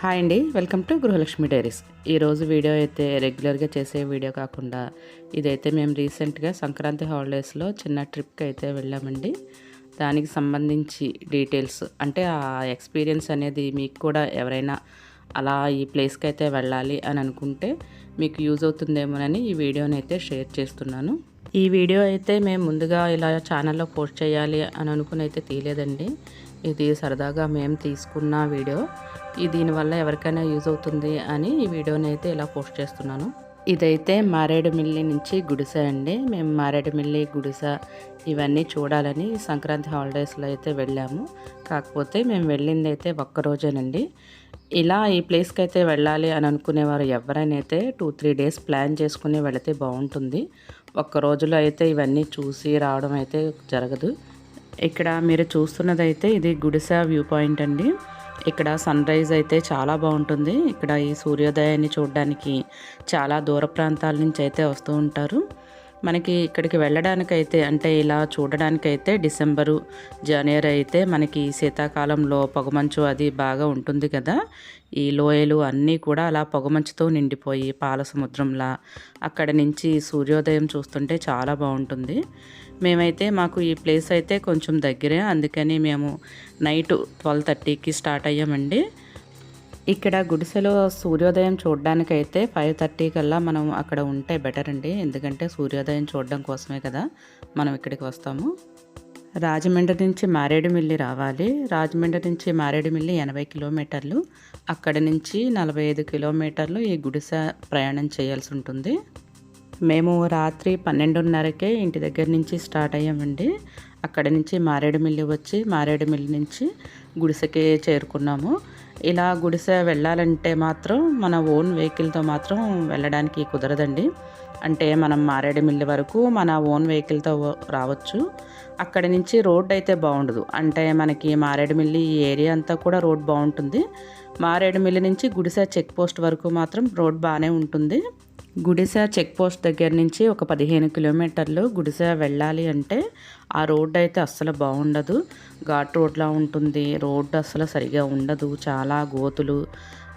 Hi అండి welcome to Gruhalakshmi diaries. ఈరోజు video అయితే రెగ్యులర్గా చేసే వీడియో కాకుండా ఇదైతే మేము రీసెంట్గా సంక్రాంతి హాలిడేస్లో చిన్న ట్రిప్కి అయితే వెళ్ళామండి. దానికి సంబంధించి డీటెయిల్స్ అంటే ఆ ఎక్స్పీరియన్స్ అనేది మీకు కూడా ఎవరైనా అలా ఈ ప్లేస్కి అయితే వెళ్ళాలి అని అనుకుంటే మీకు యూజ్ అవుతుందేమోనని ఈ వీడియోని అయితే షేర్ చేస్తున్నాను. ఈ వీడియో అయితే మేము ముందుగా ఇలా ఛానల్లో పోస్ట్ చేయాలి అని అనుకుని అయితే తీయలేదండి. ఇది సరదాగా మేము తీసుకున్న వీడియో. ఈ దీనివల్ల ఎవరికైనా యూజ్ అవుతుంది అని ఈ వీడియోని అయితే ఇలా పోస్ట్ చేస్తున్నాను. ఇదైతే మారేడుమిల్లి నుంచి గుడిస అండి. మేము మారేడుమిల్లి గుడిస ఇవన్నీ చూడాలని సంక్రాంతి హాలిడేస్లో అయితే వెళ్ళాము. కాకపోతే మేము వెళ్ళింది అయితే ఒక్కరోజేనండి ఇలా ఈ ప్లేస్కి అయితే వెళ్ళాలి అని అనుకునేవారు ఎవరైనా అయితే టూ త్రీ డేస్ ప్లాన్ చేసుకుని వెళితే బాగుంటుంది. ఒక్క రోజులో అయితే ఇవన్నీ చూసి రావడం అయితే జరగదు. ఇక్కడ మీరు చూస్తున్నదైతే ఇది గుడిస వ్యూ పాయింట్ అండి. ఇక్కడ సన్ రైజ్ అయితే చాలా బాగుంటుంది. ఇక్కడ ఈ సూర్యోదయాన్ని చూడడానికి చాలా దూర ప్రాంతాల నుంచి అయితే వస్తూ ఉంటారు. మనకి ఇక్కడికి వెళ్ళడానికైతే అంటే ఇలా చూడడానికైతే డిసెంబరు జనవరి అయితే మనకి శీతాకాలంలో పొగమంచు అది బాగా ఉంటుంది కదా. ఈ లోయలు అన్నీ కూడా అలా పొగమంచుతో నిండిపోయి పాల సముద్రంలా అక్కడ నుంచి సూర్యోదయం చూస్తుంటే చాలా బాగుంటుంది. మేమైతే మాకు ఈ ప్లేస్ అయితే కొంచెం దగ్గరే అందుకని మేము నైట్ ట్వెల్వ్ థర్టీకి స్టార్ట్ అయ్యామండి. ఇక్కడ గుడిసెలో సూర్యోదయం చూడడానికైతే ఫైవ్ థర్టీ కల్లా మనం అక్కడ ఉంటే బెటర్ అండి. ఎందుకంటే సూర్యోదయం చూడడం కోసమే కదా మనం ఇక్కడికి వస్తాము. రాజమండ్రి నుంచి మారేడుమిల్లి రావాలి. రాజమండ్రి నుంచి మారేడుమిల్లి ఎనభై కిలోమీటర్లు. అక్కడి నుంచి నలభై ఐదు కిలోమీటర్లు ఈ గుడిసె ప్రయాణం చేయాల్సి ఉంటుంది. మేము రాత్రి పన్నెండున్నరకే ఇంటి దగ్గర నుంచి స్టార్ట్ అయ్యామండి. అక్కడ నుంచి మారేడుమిల్లి వచ్చి మారేడుమిల్లి నుంచి గుడిసెకి చేరుకున్నాము. ఇలా గుడిసె వెళ్ళాలంటే మాత్రం మన ఓన్ వెహికల్తో మాత్రం వెళ్ళడానికి కుదరదండి. అంటే మనం మారేడుమిల్లి వరకు మన ఓన్ వెహికల్తో రావచ్చు. అక్కడి నుంచి రోడ్ అయితే బాగుండదు. అంటే మనకి మారేడుమిల్లి ఈ ఏరియా అంతా కూడా రోడ్ బాగుంటుంది. మారేడుమిల్లి నుంచి గుడిసె చెక్ పోస్ట్ వరకు మాత్రం రోడ్ బాగానే ఉంటుంది. గుడిస చెక్ పోస్ట్ దగ్గర నుంచి ఒక పదిహేను కిలోమీటర్లు గుడిస వెళ్ళాలి అంటే ఆ రోడ్డు అయితే అస్సలు బాగుండదు. ఘాట్ రోడ్లా ఉంటుంది. రోడ్డు అస్సలు సరిగా ఉండదు. చాలా గోతులు.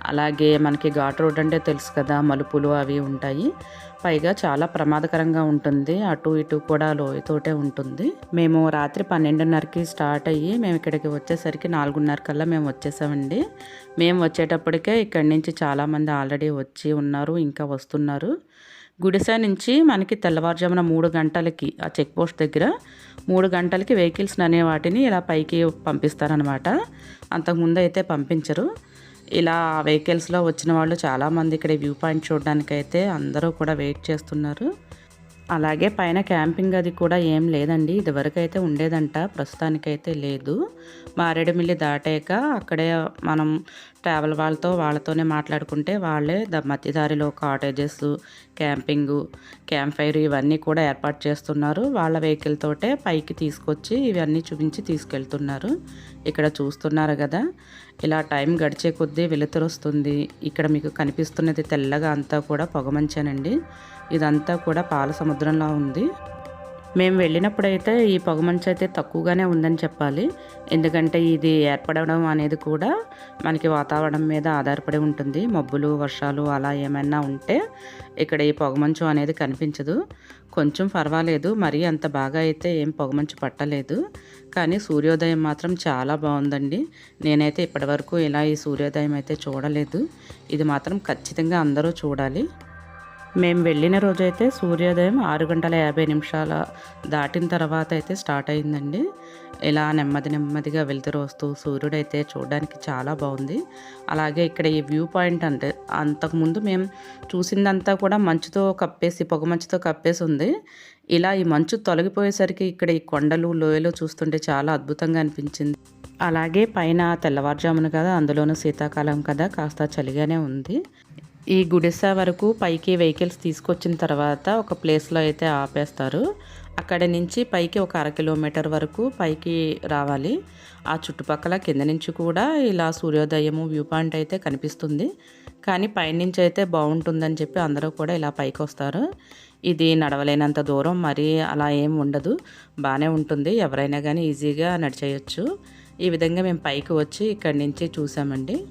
అలాగే మనకి ఘాట్ రోడ్ అంటే తెలుసు కదా మలుపులు అవి ఉంటాయి. పైగా చాలా ప్రమాదకరంగా ఉంటుంది. అటు ఇటు కూడా లోయతోటే ఉంటుంది. మేము రాత్రి పన్నెండున్నరకి స్టార్ట్ అయ్యి మేము ఇక్కడికి వచ్చేసరికి నాలుగున్నర కల్లా మేము వచ్చేసామండి. మేము వచ్చేటప్పటికే ఇక్కడి నుంచి చాలామంది ఆల్రెడీ వచ్చి ఉన్నారు ఇంకా వస్తున్నారు. గుడిసె నుంచి మనకి తెల్లవారుజామున మూడు గంటలకి ఆ చెక్ పోస్ట్ దగ్గర మూడు గంటలకి వెహికల్స్ అనే వాటిని ఇలా పైకి పంపిస్తారనమాట అంతకుముందు అయితే పంపించరు. ఇలా వెహికల్స్లో వచ్చిన వాళ్ళు చాలామంది ఇక్కడ వ్యూ పాయింట్ చూడడానికి అయితే అందరూ కూడా వెయిట్ చేస్తున్నారు. అలాగే పైన క్యాంపింగ్ అది కూడా ఏం లేదండి. ఇదివరకు అయితే ఉండేదంట ప్రస్తుతానికైతే లేదు. మారేడుమిల్లి దాటాక అక్కడే మనం ట్రావెల్ వాళ్ళతో వాళ్ళతోనే మాట్లాడుకుంటే వాళ్ళే ద మధ్యదారిలో కాటేజెస్ క్యాంపింగ్ క్యాంప్ ఫైర్ ఇవన్నీ కూడా ఏర్పాటు చేస్తున్నారు. వాళ్ళ వెహికల్ తోటే పైకి తీసుకొచ్చి ఇవన్నీ చూపించి తీసుకెళ్తున్నారు. ఇక్కడ చూస్తున్నారు కదా ఇలా టైం గడిచే కొద్దీ వెలుతురు వస్తుంది ఇక్కడ మీకు కనిపిస్తున్నది తెల్లగా అంతా కూడా పొగమంచానండి. ఇదంతా కూడా పాల సముద్రంలా ఉంది. మేము వెళ్ళినప్పుడైతే ఈ పొగమంచు అయితే తక్కువగానే ఉందని చెప్పాలి. ఎందుకంటే ఇది ఏర్పడడం అనేది కూడా మనకి వాతావరణం మీద ఆధారపడి ఉంటుంది. మబ్బులు వర్షాలు అలా ఏమైనా ఉంటే ఇక్కడ ఈ పొగమంచు అనేది కనిపించదు. కొంచెం పర్వాలేదు. మరీ అంత బాగా అయితే ఏం పొగమంచు పట్టలేదు. కానీ సూర్యోదయం మాత్రం చాలా బాగుందండి. నేనైతే ఇప్పటివరకు ఇలా ఈ సూర్యోదయం అయితే చూడలేదు. ఇది మాత్రం ఖచ్చితంగా అందరూ చూడాలి. మేము వెళ్ళిన రోజైతే సూర్యోదయం ఆరు గంటల యాభై నిమిషాల దాటిన తర్వాత అయితే స్టార్ట్ అయిందండి. ఇలా నెమ్మది నెమ్మదిగా వెళ్తురు వస్తూ సూర్యుడైతే చూడడానికి చాలా బాగుంది. అలాగే ఇక్కడ ఈ వ్యూ పాయింట్ అంటే అంతకుముందు మేము చూసిందంతా కూడా మంచుతో కప్పేసి పొగ మంచుతో కప్పేసి ఉంది. ఇలా ఈ మంచు తొలగిపోయేసరికి ఇక్కడ ఈ కొండలు లోయలు చూస్తుంటే చాలా అద్భుతంగా అనిపించింది. అలాగే పైన తెల్లవారుజామున కదా అందులోనూ శీతాకాలం కదా కాస్త చలిగానే ఉంది. ఈ గుడిసె వరకు పైకి వెహికల్స్ తీసుకొచ్చిన తర్వాత ఒక ప్లేస్లో అయితే ఆపేస్తారు. అక్కడ నుంచి పైకి ఒక అర కిలోమీటర్ వరకు పైకి రావాలి. ఆ చుట్టుపక్కల కింద నుంచి కూడా ఇలా సూర్యోదయము వ్యూ పాయింట్ అయితే కనిపిస్తుంది. కానీ పైనుంచి అయితే బాగుంటుందని చెప్పి అందరూ కూడా ఇలా పైకి వస్తారు. ఇది నడవలేనంత దూరం మరి అలా ఏం ఉండదు. బాగానే ఉంటుంది. ఎవరైనా కానీ ఈజీగా నడిచేయచ్చు. ఈ విధంగా మేము పైకి వచ్చి ఇక్కడి నుంచి చూసామండి.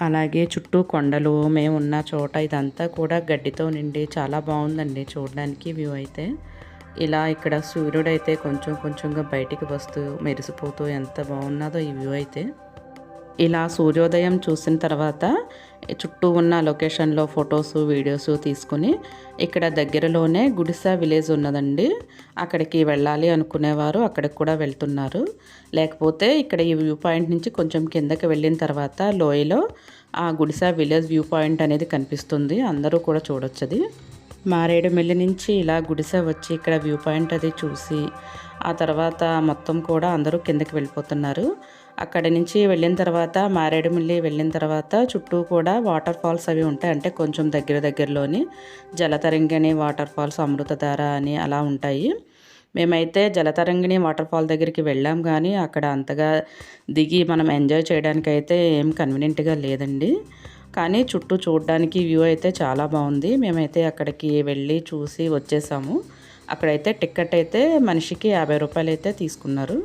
అలాగే చుట్టూ కొండలు మేము ఉన్న చోట ఇదంతా కూడా గడ్డితో నిండి చాలా బాగుందండి చూడడానికి వ్యూ అయితే. ఇలా ఇక్కడ సూర్యుడు అయితే కొంచెం కొంచెంగా బయటికి వస్తూ మెరిసిపోతూ ఎంత బాగున్నదో ఈ వ్యూ అయితే. ఇలా సూర్యోదయం చూసిన తర్వాత చుట్టూ ఉన్న లొకేషన్లో ఫొటోస్ వీడియోస్ తీసుకుని ఇక్కడ దగ్గరలోనే గుడిసా విలేజ్ ఉన్నదండి. అక్కడికి వెళ్ళాలి అనుకునేవారు అక్కడికి కూడా వెళ్తున్నారు. లేకపోతే ఇక్కడ ఈ వ్యూ పాయింట్ నుంచి కొంచెం కిందకి వెళ్ళిన తర్వాత లోయలో ఆ గుడిసా విలేజ్ వ్యూ పాయింట్ అనేది కనిపిస్తుంది. అందరూ కూడా చూడొచ్చది. అది మారేడుమిల్లి నుంచి ఇలా గుడిసె వచ్చి ఇక్కడ వ్యూ పాయింట్ అది చూసి ఆ తర్వాత మొత్తం కూడా అందరూ కిందకి వెళ్ళిపోతున్నారు. అక్కడి నుంచి వెళ్ళిన తర్వాత మారేడుమిల్లి వెళ్ళిన తర్వాత చుట్టూ కూడా వాటర్ ఫాల్స్ అవి ఉంటాయి. అంటే కొంచెం దగ్గర దగ్గరలోని జలతరంగిణి వాటర్ ఫాల్స్ అమృతధార అని అలా ఉంటాయి. మేమైతే జలతరంగిణి వాటర్ ఫాల్ దగ్గరికి వెళ్ళాం కానీ అక్కడ అంతగా దిగి మనం ఎంజాయ్ చేయడానికి అయితే ఏం కన్వీనియంట్గా లేదండి. కానీ చుట్టూ చూడడానికి వ్యూ అయితే చాలా బాగుంది. మేమైతే అక్కడికి వెళ్ళి చూసి వచ్చేసాము. అక్కడైతే టికెట్ అయితే మనిషికి యాభై రూపాయలు అయితే తీసుకున్నారు.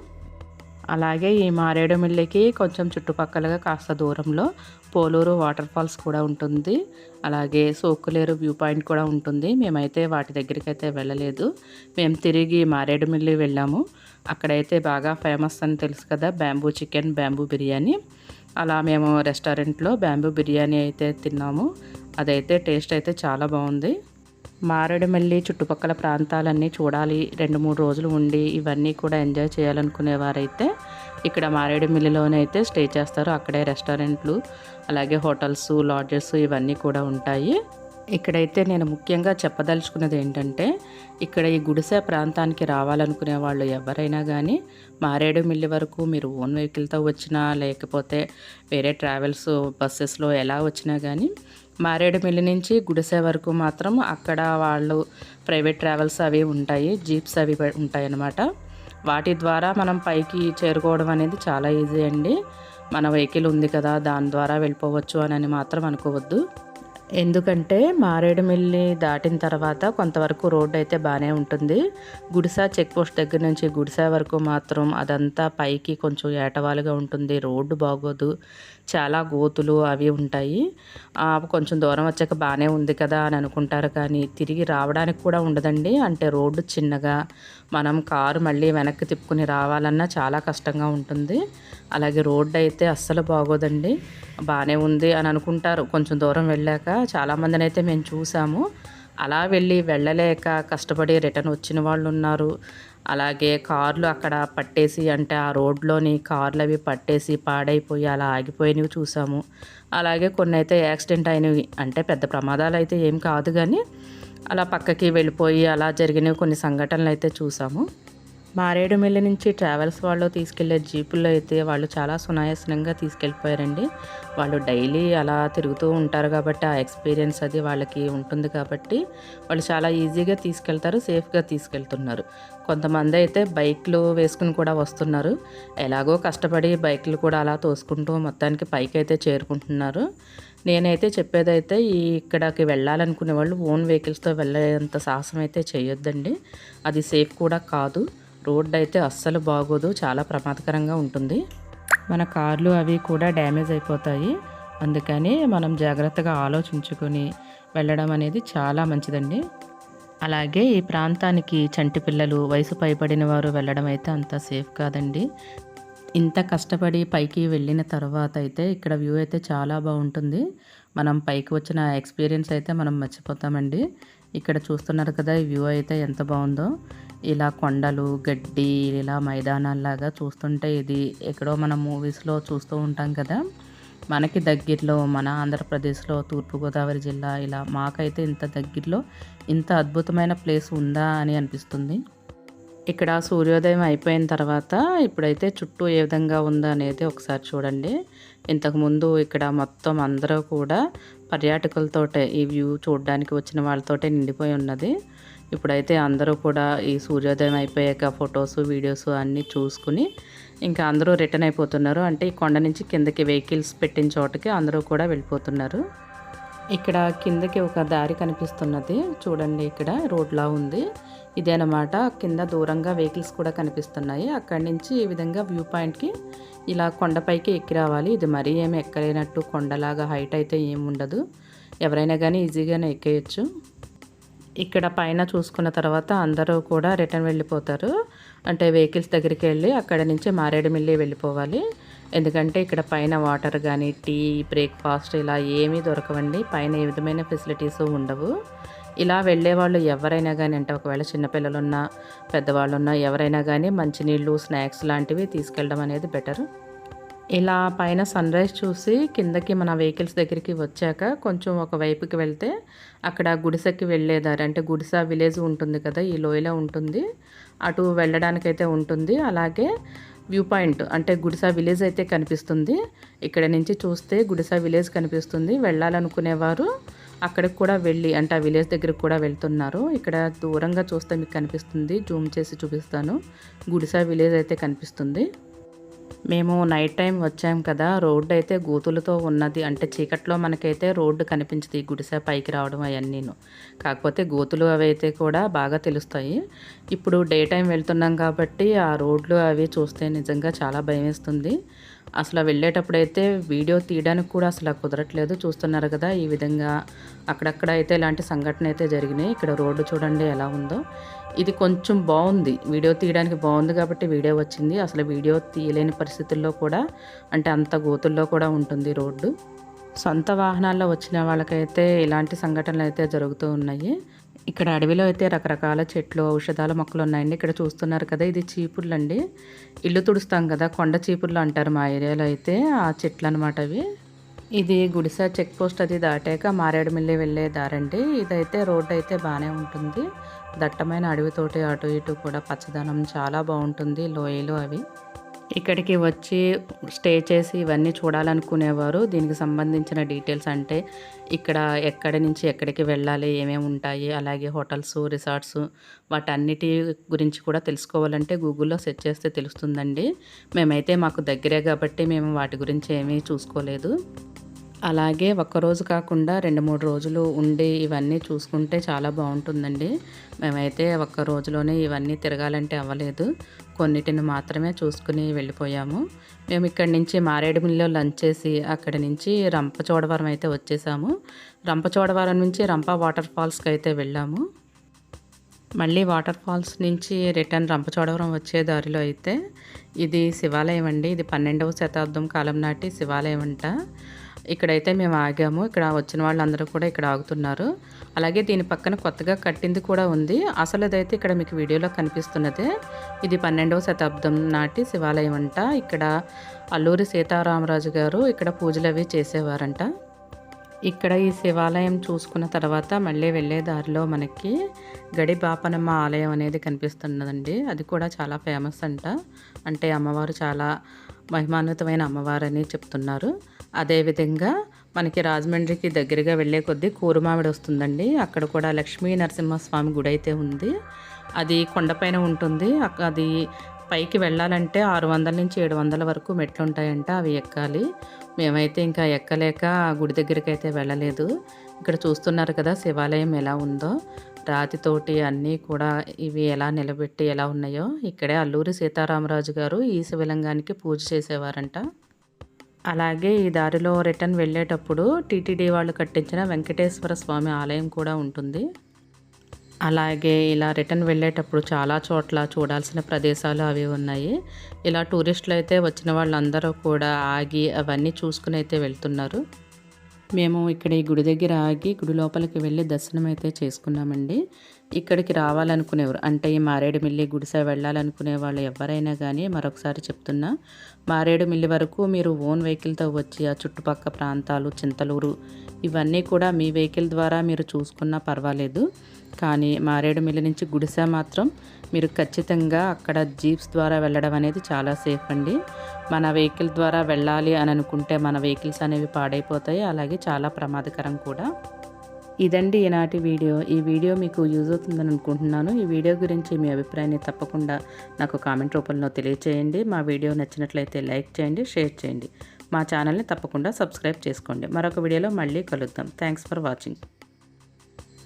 అలాగే ఈ మారేడుమిల్లికి కొంచెం చుట్టుపక్కలగా కాస్త దూరంలో పోలూరు వాటర్ ఫాల్స్ కూడా ఉంటుంది. అలాగే సోకులేరు వ్యూ పాయింట్ కూడా ఉంటుంది. మేమైతే వాటి దగ్గరికి అయితే వెళ్ళలేదు. మేము తిరిగి మారేడుమిల్లి వెళ్ళాము. అక్కడైతే బాగా ఫేమస్ అని తెలుసు కదా బ్యాంబూ చికెన్ బ్యాంబూ బిర్యానీ. అలా మేము రెస్టారెంట్లో బ్యాంబూ బిర్యానీ అయితే తిన్నాము. అదైతే టేస్ట్ అయితే చాలా బాగుంది. మారేడుమల్లి చుట్టుపక్కల ప్రాంతాలన్నీ చూడాలి. రెండు మూడు రోజులు ఉండి ఇవన్నీ కూడా ఎంజాయ్ చేయాలనుకునేవారైతే ఇక్కడ మారేడుమిల్లిలోనైతే అయితే స్టే చేస్తారు. అక్కడే రెస్టారెంట్లు అలాగే హోటల్స్ లాడ్జెస్ ఇవన్నీ కూడా ఉంటాయి. ఇక్కడైతే నేను ముఖ్యంగా చెప్పదలుచుకున్నది ఏంటంటే ఇక్కడ ఈ గుడిసె ప్రాంతానికి రావాలనుకునే వాళ్ళు ఎవరైనా కానీ మారేడుమిల్లి వరకు మీరు ఓన్ వెహికల్తో వచ్చినా లేకపోతే వేరే ట్రావెల్స్ బస్సెస్లో ఎలా వచ్చినా కానీ మారేడుమిల్లి నుంచి గుడిసె వరకు మాత్రం అక్కడ వాళ్ళు ప్రైవేట్ ట్రావెల్స్ అవి ఉంటాయి జీప్స్ అవి ఉంటాయి అన్నమాట వాటి ద్వారా మనం పైకి చేరుకోవడం అనేది చాలా ఈజీ అండి. మన వెహికల్ ఉంది కదా దాని ద్వారా వెళ్ళిపోవచ్చు అని మాత్రం అనుకోవద్దు. ఎందుకంటే మారేడుమిల్లి దాటిన తర్వాత కొంతవరకు రోడ్డు అయితే బాగానే ఉంటుంది. గుడిసా చెక్ పోస్ట్ దగ్గర నుంచి గుడిసా వరకు మాత్రం అదంతా పైకి కొంచెం ఏటవాలుగా ఉంటుంది. రోడ్డు బాగోదు. చాలా గోతులు అవి ఉంటాయి. కొంచెం దూరం వచ్చాక బాగానే ఉంది కదా అని అనుకుంటారు కానీ తిరిగి రావడానికి కూడా ఉండదండి. అంటే రోడ్డు చిన్నగా మనం కారు మళ్ళీ వెనక్కి తిప్పుకుని రావాలన్నా చాలా కష్టంగా ఉంటుంది. అలాగే రోడ్డు అయితే అస్సలు బాగోదండి. బాగానే ఉంది అని అనుకుంటారు. కొంచెం దూరం వెళ్ళాక చాలామందిని అయితే మేము చూసాము. అలా వెళ్ళి వెళ్ళలేక కష్టపడి రిటర్న్ వచ్చిన వాళ్ళు ఉన్నారు. అలాగే కార్లు అక్కడ పట్టేసి అంటే ఆ రోడ్లోని కార్లు అవి పట్టేసి పాడైపోయి అలా ఆగిపోయినవి చూసాము. అలాగే కొన్ని అయితే యాక్సిడెంట్ అయినవి అంటే పెద్ద ప్రమాదాలు అయితే ఏం కాదు కానీ అలా పక్కకి వెళ్ళిపోయి అలా జరిగినవి కొన్ని సంఘటనలు అయితే చూసాము. మారేడుమిల్లి నుంచి ట్రావెల్స్ వాళ్ళు తీసుకెళ్ళే జీపుల్లో అయితే వాళ్ళు చాలా సునాయాసనంగా తీసుకెళ్ళిపోయారండి. వాళ్ళు డైలీ అలా తిరుగుతూ ఉంటారు కాబట్టి ఆ ఎక్స్పీరియన్స్ అది వాళ్ళకి ఉంటుంది కాబట్టి వాళ్ళు చాలా ఈజీగా తీసుకెళ్తారు సేఫ్గా తీసుకెళ్తున్నారు. కొంతమంది అయితే బైక్లు వేసుకుని కూడా వస్తున్నారు. ఎలాగో కష్టపడి బైక్లు కూడా అలా తోసుకుంటూ మొత్తానికి పైకి అయితే చేరుకుంటున్నారు. నేనైతే చెప్పేదైతే ఈ ఇక్కడికి వెళ్ళాలనుకునే వాళ్ళు ఓన్ వెహికల్స్తో వెళ్ళేంత సాహసం అయితే చేయొద్దండి. అది సేఫ్ కూడా కాదు. రోడ్ అయితే అస్సలు బాగోదు చాలా ప్రమాదకరంగా ఉంటుంది. మన కార్లు అవి కూడా డ్యామేజ్ అయిపోతాయి. అందుకని మనం జాగ్రత్తగా ఆలోచించుకొని వెళ్ళడం అనేది చాలా మంచిదండి. అలాగే ఈ ప్రాంతానికి చంటి పిల్లలు వయసు పైబడిన వారు వెళ్ళడం అయితే అంత సేఫ్ కాదండి. ఇంత కష్టపడి పైకి వెళ్ళిన తర్వాత అయితే ఇక్కడ వ్యూ అయితే చాలా బాగుంటుంది. మనం పైకి వచ్చిన ఎక్స్పీరియన్స్ అయితే మనం మర్చిపోతామండి. ఇక్కడ చూస్తున్నారు కదా ఈ వ్యూ అయితే ఎంత బాగుందో. ఇలా కొండలు గడ్డి ఇలా మైదానాల్లాగా చూస్తుంటే ఇది ఎక్కడో మన మూవీస్లో చూస్తూ ఉంటాం కదా. మనకి దగ్గరలో మన ఆంధ్రప్రదేశ్లో తూర్పుగోదావరి జిల్లా ఇలా మాకైతే ఇంత దగ్గరలో ఇంత అద్భుతమైన ప్లేస్ ఉందా అని అనిపిస్తుంది. ఇక్కడ సూర్యోదయం అయిపోయిన తర్వాత ఇప్పుడైతే చుట్టూ ఏ విధంగా ఉందో అనేది ఒకసారి చూడండి. ఇంతకుముందు ఇక్కడ మొత్తం అందరూ కూడా పర్యాటకులతోటే ఈ వ్యూ చూడడానికి వచ్చిన వాళ్ళతోటే నిండిపోయి ఉన్నది. ఇప్పుడైతే అందరూ కూడా ఈ సూర్యోదయం అయిపోయాక ఫొటోస్ వీడియోస్ అన్నీ చూసుకుని ఇంకా అందరూ రిటర్న్ అయిపోతున్నారు. అంటే ఈ కొండ నుంచి కిందకి వెహికల్స్ పెట్టిన చోటకి అందరూ కూడా వెళ్ళిపోతున్నారు. ఇక్కడ కిందకి ఒక దారి కనిపిస్తున్నది. చూడండి ఇక్కడ రోడ్లా ఉంది. ఇదేనమాట. కింద దూరంగా వెహికల్స్ కూడా కనిపిస్తున్నాయి. అక్కడి నుంచి ఈ విధంగా వ్యూ పాయింట్కి ఇలా కొండపైకి ఎక్కి రావాలి. ఇది మరీ ఏమి ఎక్కలేనట్టు కొండలాగా హైట్ అయితే ఏమి ఉండదు. ఎవరైనా కానీ ఈజీగానే ఎక్కేయచ్చు. ఇక్కడ పైన చూసుకున్న తర్వాత అందరూ కూడా రిటర్న్ వెళ్ళిపోతారు. అంటే వెహికల్స్ దగ్గరికి వెళ్ళి అక్కడ నుంచి మారేడుమిల్లి వెళ్ళిపోవాలి. ఎందుకంటే ఇక్కడ పైన వాటర్ కానీ టీ బ్రేక్ఫాస్ట్ ఇలా ఏమీ దొరకవండి. పైన ఏ విధమైన ఫెసిలిటీస్ ఉండవు. ఇలా వెళ్ళే వాళ్ళు ఎవరైనా కానీ అంటే ఒకవేళ చిన్నపిల్లలు పెద్దవాళ్ళున్నా పెద్దవాళ్ళు ఎవరైనా కానీ మంచినీళ్ళు స్నాక్స్ లాంటివి తీసుకెళ్ళడం అనేది బెటర్. ఇలా పైన సన్ రైజ్ చూసి కిందకి మన వెహికల్స్ దగ్గరికి వచ్చాక కొంచెం ఒక వైపుకి వెళ్తే అక్కడ గుడిసెకి వెళ్ళేదారి అంటే గుడిసె విలేజ్ ఉంటుంది కదా ఈ లోయలో ఉంటుంది. అటు వెళ్ళడానికైతే ఉంటుంది. అలాగే వ్యూ పాయింట్ అంటే గుడిసా విలేజ్ అయితే కనిపిస్తుంది. ఇక్కడ నుంచి చూస్తే గుడిసా విలేజ్ కనిపిస్తుంది. వెళ్ళాలనుకునేవారు అక్కడికి కూడా వెళ్ళి అంటే ఆ విలేజ్ దగ్గరికి కూడా వెళ్తున్నారు. ఇక్కడ దూరంగా చూస్తే మీకు కనిపిస్తుంది. జూమ్ చేసి చూపిస్తాను. గుడిసా విలేజ్ అయితే కనిపిస్తుంది. మేము నైట్ టైం వచ్చాం కదా రోడ్డు అయితే గూతులతో ఉన్నది. అంటే చీకట్లో మనకైతే రోడ్డు కనిపించదు ఈ గుడిసె పైకి రావడం అవన్నీను. కాకపోతే గూతులు అవి అయితే కూడా బాగా తెలుస్తాయి. ఇప్పుడు డే టైం వెళ్తున్నాం కాబట్టి ఆ రోడ్లు అవి చూస్తే నిజంగా చాలా భయం వేస్తుంది. అసలు వెళ్ళేటప్పుడైతే వీడియో తీయడానికి కూడా అసలు కుదరట్లేదు. చూస్తున్నారు కదా ఈ విధంగా అక్కడక్కడ అయితే ఇలాంటి సంఘటన అయితే జరిగినాయి. ఇక్కడ రోడ్డు చూడండి ఎలా ఉందో. ఇది కొంచెం బాగుంది. వీడియో తీయడానికి బాగుంది కాబట్టి వీడియో వచ్చింది. అసలు వీడియో తీయలేని పరిస్థితుల్లో కూడా అంటే అంత గోతుల్లో కూడా ఉంటుంది రోడ్డు. సొంత వాహనాల్లో వచ్చిన వాళ్ళకైతే ఇలాంటి సంఘటనలు అయితే జరుగుతూ ఉన్నాయి. ఇక్కడ అడవిలో అయితే రకరకాల చెట్లు ఔషధాల మొక్కలు ఉన్నాయండి. ఇక్కడ చూస్తున్నారు కదా ఇది చీపుర్లు అండి. ఇల్లు తుడుస్తాం కదా కొండ చీపుర్లు అంటారు మా ఏరియాలో అయితే ఆ చెట్లు అనమాట అవి. ఇది గుడిసా చెక్ పోస్ట్ అది దాటాక మారేడుమిల్లి వెళ్ళే దారండి. ఇదైతే రోడ్డు అయితే బాగానే ఉంటుంది. దట్టమైన అడవితోటి అటు ఇటు కూడా పచ్చదనం చాలా బాగుంటుంది లోయలు అవి. ఇక్కడికి వచ్చి స్టే చేసి ఇవన్నీ చూడాలనుకునేవారు. దీనికి సంబంధించిన డీటెయిల్స్ అంటే ఇక్కడ ఎక్కడి నుంచి ఎక్కడికి వెళ్ళాలి ఏమేమి ఉంటాయి అలాగే హోటల్స్ రిసార్ట్స్ వాటన్నిటి గురించి కూడా తెలుసుకోవాలంటే గూగుల్లో సెర్చ్ చేస్తే తెలుస్తుందండి. మేమైతే మాకు దగ్గరే కాబట్టి మేము వాటి గురించి ఏమీ చూసుకోలేదు. అలాగే ఒక్కరోజు కాకుండా రెండు మూడు రోజులు ఉండి ఇవన్నీ చూసుకుంటే చాలా బాగుంటుందండి. మేమైతే ఒక్క రోజులోనే ఇవన్నీ తిరగాలంటే అవ్వలేదు. కొన్నిటిని మాత్రమే చూసుకుని వెళ్ళిపోయాము. మేము ఇక్కడి నుంచి మారేడుమిల్లిలో లంచ్ చేసి అక్కడి నుంచి రంపచోడవరం అయితే వచ్చేసాము. రంపచోడవరం నుంచి రంప వాటర్ ఫాల్స్కి అయితే వెళ్ళాము. మళ్ళీ వాటర్ ఫాల్స్ నుంచి రిటర్న్ రంపచోడవరం వచ్చే దారిలో అయితే ఇది శివాలయం అండి. ఇది పన్నెండవ శతాబ్దం కాలం నాటి శివాలయం అంట. ఇక్కడైతే మేము ఆగాము. ఇక్కడ వచ్చిన వాళ్ళందరూ కూడా ఇక్కడ ఆగుతున్నారు. అలాగే దీని పక్కన కొత్తగా కట్టింది కూడా ఉంది. అసలు అదైతే ఇక్కడ మీకు వీడియోలో కనిపిస్తున్నదే. ఇది పన్నెండవ శతాబ్దం నాటి శివాలయం అంట. ఇక్కడ అల్లూరి సీతారామరాజు గారు ఇక్కడ పూజలు అవి చేసేవారంట. ఇక్కడ ఈ శివాలయం చూసుకున్న తర్వాత మళ్ళీ వెళ్ళే దారిలో మనకి గడి బాపనమ్మ ఆలయం అనేది కనిపిస్తున్నదండి. అది కూడా చాలా ఫేమస్ అంట. అంటే అమ్మవారు చాలా మహిమాన్వితమైన అమ్మవారని చెప్తున్నారు. అదేవిధంగా మనకి రాజమండ్రికి దగ్గరగా వెళ్ళే కొద్దీ కూరుమావిడి వస్తుందండి. అక్కడ కూడా లక్ష్మీ నరసింహస్వామి గుడి అయితే ఉంది. అది కొండపైన ఉంటుంది. అది పైకి వెళ్ళాలంటే ఆరు వందల నుంచి ఏడు వందల వరకు మెట్లు ఉంటాయంట అవి ఎక్కాలి. మేమైతే ఇంకా ఎక్కలేక గుడి దగ్గరికి అయితే వెళ్ళలేదు. ఇక్కడ చూస్తున్నారు కదా శివాలయం ఎలా ఉందో. రాతితోటి అన్నీ కూడా ఇవి ఎలా నిలబెట్టి ఎలా ఉన్నాయో ఇక్కడే అల్లూరి సీతారామరాజు గారు ఈ శివలింగానికి పూజ చేసేవారంట. అలాగే ఈ దారిలో రిటర్న్ వెళ్ళేటప్పుడు టీటీడీ వాళ్ళు కట్టించిన వెంకటేశ్వర స్వామి ఆలయం కూడా ఉంటుంది. అలాగే ఇలా రిటర్న్ వెళ్ళేటప్పుడు చాలా చోట్ల చూడాల్సిన ప్రదేశాలు అవి ఉన్నాయి. ఇలా టూరిస్టులు అయితే వచ్చిన వాళ్ళందరూ కూడా ఆగి అవన్నీ చూసుకుని అయితే వెళ్తున్నారు. మేము ఇక్కడ ఈ గుడి దగ్గర ఆగి గుడి లోపలికి వెళ్ళి దర్శనం అయితే చేసుకున్నామండి. ఇక్కడికి రావాలనుకునేవారు. అంటే ఈ మారేడుమిల్లి గుడిసె వెళ్ళాలనుకునే వాళ్ళు ఎవరైనా కానీ మరొకసారి చెప్తున్నా మారేడుమిల్లి వరకు మీరు ఓన్ వెహికల్తో వచ్చి ఆ చుట్టుపక్క ప్రాంతాలు చింతలూరు ఇవన్నీ కూడా మీ వెహికల్ ద్వారా మీరు చూసుకున్నా పర్వాలేదు. కానీ మారేడుమిల్లి నుంచి గుడిసె మాత్రం మీరు ఖచ్చితంగా అక్కడ జీప్స్ ద్వారా వెళ్ళడం అనేది చాలా సేఫ్ అండి. మన వెహికల్ ద్వారా వెళ్ళాలి అని అనుకుంటే మన వెహికల్స్ అనేవి పాడైపోతాయి. అలాగే చాలా ప్రమాదకరం కూడా. ఇదండి ఈనాటి వీడియో. ఈ వీడియో మీకు యూజ్ అవుతుందని అనుకుంటున్నాను. ఈ వీడియో గురించి మీ అభిప్రాయాన్ని తప్పకుండా నాకు కామెంట్ రూపంలో తెలియచేయండి. మా వీడియో నచ్చినట్లయితే లైక్ చేయండి షేర్ చేయండి. మా ఛానల్ని తప్పకుండా సబ్స్క్రైబ్ చేసుకోండి. మరొక వీడియోలో మళ్ళీ కలుద్దాం. Thanks for watching.